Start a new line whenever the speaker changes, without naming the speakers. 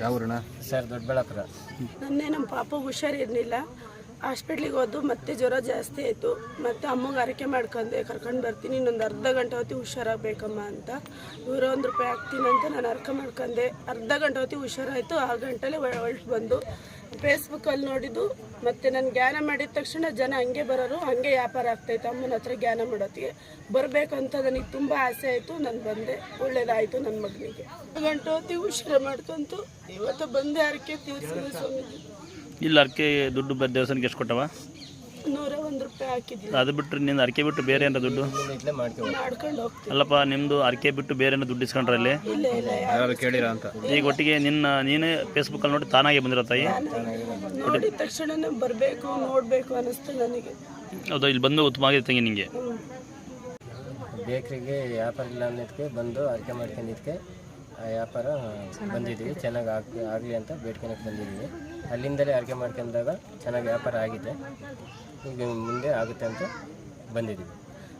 ಯಾವ ಊರಣ
ಸರ್ ದೊಡ್ಡಬಳ್ಳಾಪುರ.
ನನ್ನೇ ನಮ್ಮ ಪಾಪ ಹುಷಾರಿರ್ಲಿಲ್ಲ. ಹಾಸ್ಪಿಟ್ಲಿಗೆ ಹೋದ್ದು, ಮತ್ತೆ ಜ್ವರ ಜಾಸ್ತಿ ಆಯಿತು. ಮತ್ತೆ ಅಮ್ಮಗೆ ಅರಕೆ ಮಾಡ್ಕೊಂಡೆ, ಕರ್ಕೊಂಡು ಬರ್ತೀನಿ. ಇನ್ನೊಂದು ಅರ್ಧ ಗಂಟೆ ಹೊತ್ತಿ ಹುಷಾರಾಗಬೇಕಮ್ಮ ಅಂತ. ನೂರ ಒಂದು ರೂಪಾಯಿ ಹಾಕ್ತೀನಿ ಅಂತ ನಾನು ಅರ್ಕ ಮಾಡ್ಕೊಂಡೆ. ಅರ್ಧ ಗಂಟೆ ಹೊತ್ತಿ ಹುಷಾರಾಯಿತು. ಆ ಗಂಟೆಲೆ ಹೊಲ್ಟು ಬಂದು ಫೇಸ್ಬುಕ್ಕಲ್ಲಿ ನೋಡಿದ್ದು. ಮತ್ತು ನಾನು ಜ್ಞಾನ ಮಾಡಿದ ತಕ್ಷಣ ಜನ ಹಂಗೆ ಬರೋರು, ಹಂಗೆ ವ್ಯಾಪಾರ ಆಗ್ತಾಯಿತ್ತು ಅಮ್ಮನ ಹತ್ರ ಜ್ಞಾನ ಮಾಡೋತ್ತಿಗೆ. ಬರಬೇಕಂತ ನನಗೆ ತುಂಬ ಆಸೆ ಆಯಿತು. ನಾನು ಬಂದೆ. ಒಳ್ಳೇದಾಯಿತು ನನ್ನ ಮಗನಿಗೆ. ಗಂಟೆ ಹೊತ್ತಿ ಹುಷಾರು ಮಾಡ್ಕೊಂತು, ಇವತ್ತು ಬಂದೆ ಅರಕೆ ತೀರ್ಸಿದೆ
ಇಲ್ಲ, ಅರ್ಕೆ ದುಡ್ಡು ದೇವಸ್ಥಾನಕ್ಕೆ ಎಷ್ಟು ಕೊಟ್ಟವ?
ನೂರ ಒಂದು ರೂಪಾಯಿ ಹಾಕಿದ್ದೀನಿ.
ಅದು ಬಿಟ್ಟರೆ ನಿಂದು ಅರ್ಕೆ ಬಿಟ್ಟು ಬೇರೆ ಏನಾರ ದುಡ್ಡು?
ಮಾಡ್ಕೊಂಡು
ಅಲ್ಲಪ್ಪ ನಿಮ್ಮದು ಅರ್ಕೆ ಬಿಟ್ಟು ಬೇರೆ ಏನಾರ ದುಡ್ಡು ಇಸ್ಕೊಂಡ್ರೆ ಅಲ್ಲಿ
ಇಲ್ಲ ಇಲ್ಲ
ಯಾರು ಕೇಳಿರ ಅಂತ.
ಈಗ ಒಟ್ಟಿಗೆ ನಿನ್ನ ನೀನೇ ಫೇಸ್ಬುಕ್ಕಲ್ಲಿ ನೋಡಿ ತಾನಾಗೆ ಬಂದಿರೋ ತಾಯಿ?
ನೋಡಿದ ತಕ್ಷಣನೇ ಬರಬೇಕು ನೋಡಬೇಕು ಅನ್ನಿಸ್ತು ನನಗೆ.
ಹೌದಾ ಇಲ್ಲಿ ಬಂದು ಉತ್ತಮ ಆಗಿದೆ ತಂಗಿ ನಿಮಗೆ
ಬೇಕರಿಗೆ ವ್ಯಾಪಾರ ಇಲ್ಲ ಅನ್ನೋದಕ್ಕೆ ಬಂದು ಅರ್ಕೆ ಮಾಡ್ಕೊಂಡಿದ್ದಕ್ಕೆ ವ್ಯಾಪಾರ ಬಂದಿದ್ದೀವಿ. ಚೆನ್ನಾಗಿ ಆಗ ಆಗಲಿ ಅಂತ ಬೇಡ್ಕೊಳಕ್ಕೆ ಬಂದಿದ್ದೀವಿ. ಅಲ್ಲಿಂದಲೇ ಅಡುಗೆ ಮಾಡ್ಕೊಂಡಾಗ ಚೆನ್ನಾಗಿ ವ್ಯಾಪಾರ ಆಗಿದೆ. ಈಗ ಮುಂದೆ ಆಗುತ್ತೆ ಅಂತ ಬಂದಿದ್ದೀವಿ.